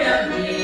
Hallelujah.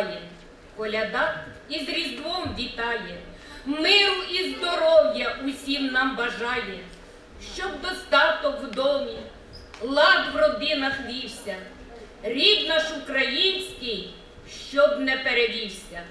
співає, коляда із Різдвом вітає, миру і здоров'я усім нам бажає, щоб достаток в домі, лад в родинах вівся, рід наш український, щоб не перевівся.